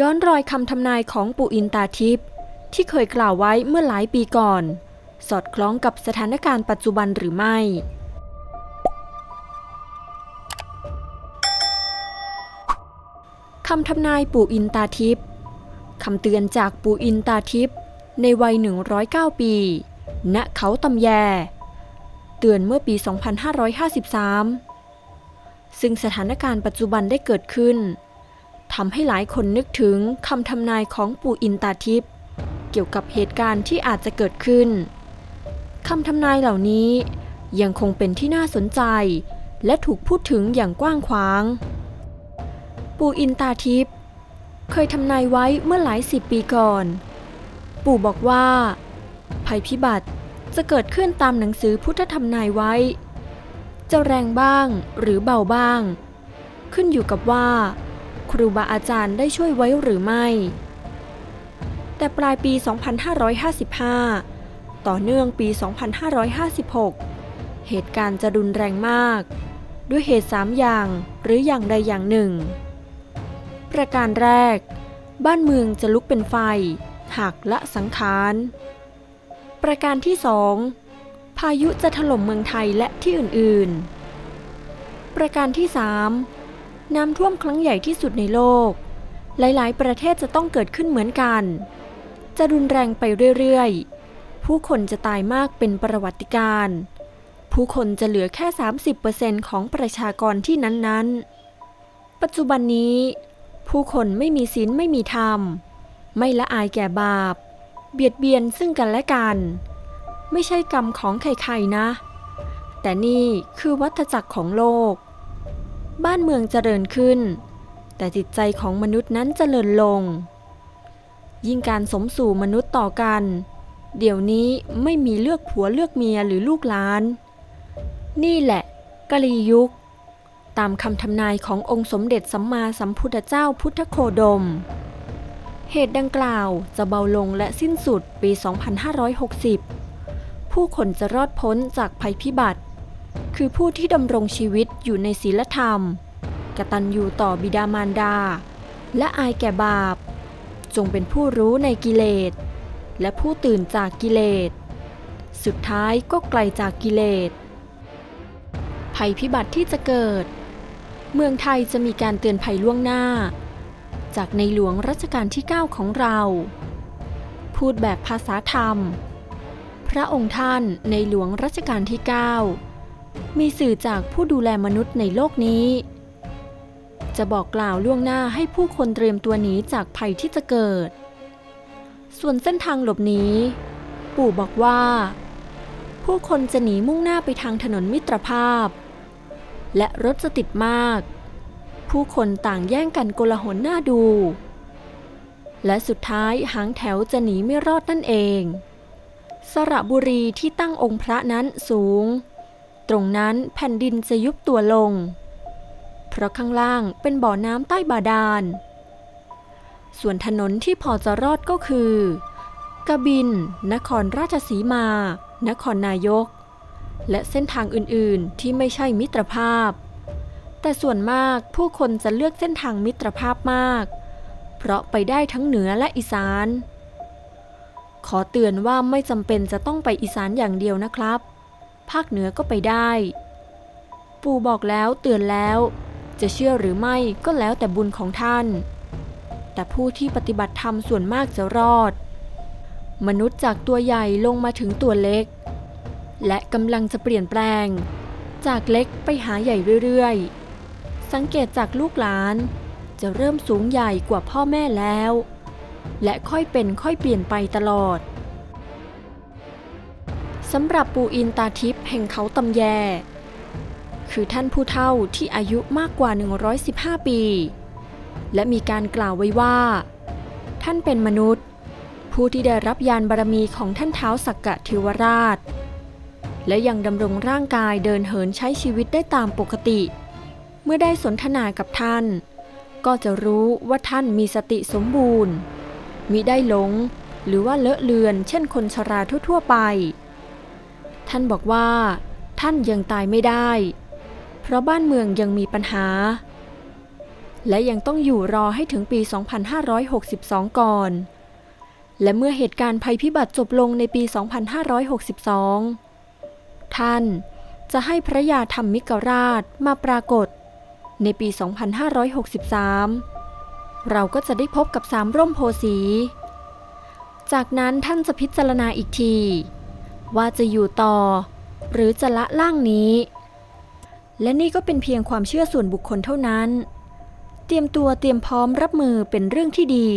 ย้อนรอยคำทำนายของปู่อินตาทิพย์ที่เคยกล่าวไว้เมื่อหลายปีก่อน สอดคล้องกับสถานการณ์ปัจจุบันหรือไม่ คำทำนายปู่อินตาทิพย์คำเตือนจากปู่อินตาทิพย์ในวัย 109 ปี ณ เขาตำแย เตือนเมื่อปี 2553 ซึ่งสถานการณ์ปัจจุบันได้เกิดขึ้น ทำให้หลายคนนึกถึงคำทำนายของปู่อินตาทิพย์เกี่ยวกับเหตุการณ์ที่อาจจะเกิดขึ้นคำทำนายเหล่านี้ยังคงเป็นที่น่าสนใจ และถูกพูดถึงอย่างกว้างขวาง ปู่อินตาทิพย์เคยทำนายไว้เมื่อหลายสิบปีก่อน ปู่บอกว่า ภัยพิบัติจะเกิดขึ้นตามหนังสือพุทธทำนายไว้ จะแรงบ้างหรือเบาบ้าง ขึ้นอยู่กับว่า ครูบาอาจารย์ได้ช่วยไว้หรือไม่ แต่ปลายปี 2555 ต่อเนื่องปี 2556 เหตุการณ์จะรุนแรงมาก ด้วยเหตุ 3 อย่างหรืออย่างใดอย่างหนึ่ง ประการแรก บ้านเมืองจะลุกเป็นไฟหักละสังขาร ประการที่สองพายุจะถล่มเมืองไทยและที่อื่น ๆ ประการที่สาม น้ำท่วมครั้งใหญ่ที่สุดในโลก หลายๆ ประเทศจะต้องเกิดขึ้นเหมือนกัน จะรุนแรงไปเรื่อยๆ ผู้คนจะตายมากเป็นประวัติการณ์ผู้คนจะเหลือแค่ 30%ของประชากรที่นั้นๆ ปัจจุบันนี้ ผู้คนไม่มีศีลไม่มีธรรม ไม่ละอายแก่บาป เบียดเบียนซึ่งกันและกัน ไม่ใช่กรรมของใครๆนะ แต่นี่คือวัฏจักรของโลก บ้านเมืองเจริญขึ้น แต่จิตใจของมนุษย์นั้นเจริญลง ยิ่งการสมสู่มนุษย์ต่อกัน เดี๋ยวนี้ไม่มีเลือกผัวเลือกเมียหรือลูกหลาน นี่แหละกะลียุค ตามคำทำนายขององค์สมเด็จสัมมาสัมพุทธเจ้าพุทธโคดม เหตุดังกล่าวจะเบาลงและสิ้นสุดปี 2560 ผู้คนจะรอดพ้นจากภัยพิบัติ คือผู้ที่ดำรงชีวิตอยู่ในศีลธรรม กตัญญูต่อบิดามารดา และอายแก่บาป จงเป็นผู้รู้ในกิเลส และผู้ตื่นจากกิเลส สุดท้ายก็ไกลจากกิเลส ภัยพิบัติที่จะเกิด เมืองไทยจะมีการเตือนภัยล่วงหน้า จากในหลวงรัชกาลที่ 9 ของเรา พูดแบบภาษาธรรม พระองค์ท่านในหลวงรัชกาลที่ 9 มีสื่อจากผู้ดูแลมนุษย์ในโลกนี้ จะบอกกล่าวล่วงหน้าให้ผู้คนเตรียมตัวหนีจากภัยที่จะเกิด ส่วนเส้นทางหลบหนีปู่บอกว่า ผู้คนจะหนีมุ่งหน้าไปทางถนนมิตรภาพ และรถจะติดมาก ผู้คนต่างแย่งกันโกลาหลหน้าดู และสุดท้ายหางแถวจะหนีไม่รอดนั่นเอง สระบุรีที่ตั้งองค์พระนั้นสูง ตรงนั้นแผ่นดินจะยุบตัวลง เพราะข้างล่างเป็นบ่อน้ำใต้บาดาล ส่วนถนนที่พอจะรอดก็คือกระบิน นครราชสีมา นครนายก และเส้นทางอื่นๆที่ไม่ใช่มิตรภาพ แต่ส่วนมากผู้คนจะเลือกเส้นทางมิตรภาพมาก เพราะไปได้ทั้งเหนือและอีสาน ขอเตือนว่าไม่จำเป็นจะต้องไปอีสานอย่างเดียวนะครับ ภาคเหนือก็ไปได้ ปู่บอกแล้วเตือนแล้ว จะเชื่อหรือไม่ก็แล้วแต่บุญของท่าน แต่ผู้ที่ปฏิบัติธรรมส่วนมากจะรอด มนุษย์จากตัวใหญ่ลงมาถึงตัวเล็ก และกำลังจะเปลี่ยนแปลง จากเล็กไปหาใหญ่เรื่อยๆ สังเกตจากลูกหลานจะเริ่มสูงใหญ่กว่าพ่อแม่แล้ว และค่อยเป็นค่อยเปลี่ยนไปตลอด สำหรับปูอินตาทิพย์แห่งเขาตำแย คือท่านผู้เฒ่าที่อายุมากกว่า 115 ปี และมีการกล่าวไว้ว่า ท่านเป็นมนุษย์ ผู้ที่ได้รับยานบารมีของท่านเท้าสักกะเทวราช และยังดำรงร่างกายเดินเหินใช้ชีวิตได้ตามปกติ เมื่อได้สนทนากับท่าน ก็จะรู้ว่าท่านมีสติสมบูรณ์มิได้หลงหรือว่าเลอะเลือนเช่นคนชราทั่ว ๆ ไป ท่านบอกว่า ท่านยังตายไม่ได้ เพราะบ้านเมืองยังมีปัญหา และยังต้องอยู่รอให้ถึงปี 2562 ก่อน และเมื่อเหตุการณ์ภัยพิบัติจบลงในปี 2562 ท่านจะให้พระยาธรรมมิกราชมาปรากฏ ในปี 2563 เราก็จะได้พบกับสามร่มโพสี จากนั้นท่านจะพิจารณาอีกที ว่าจะอยู่ต่อ หรือจะละล่างนี้ และนี่ก็เป็นเพียงความเชื่อส่วนบุคคลเท่านั้น เตรียมตัวเตรียมพร้อมรับมือเป็นเรื่องที่ดี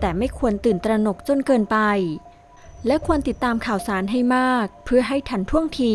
แต่ไม่ควรตื่นตระหนกจนเกินไป และควรติดตามข่าวสารให้มาก เพื่อให้ทันท่วงที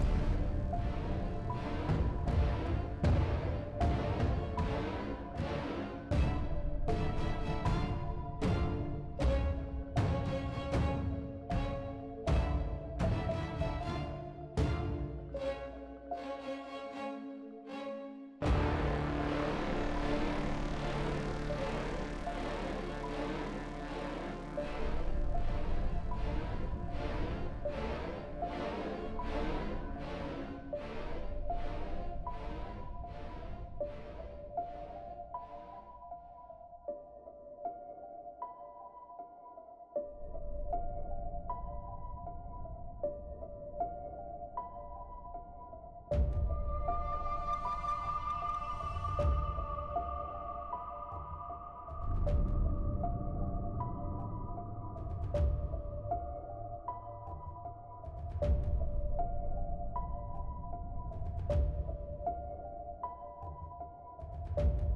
you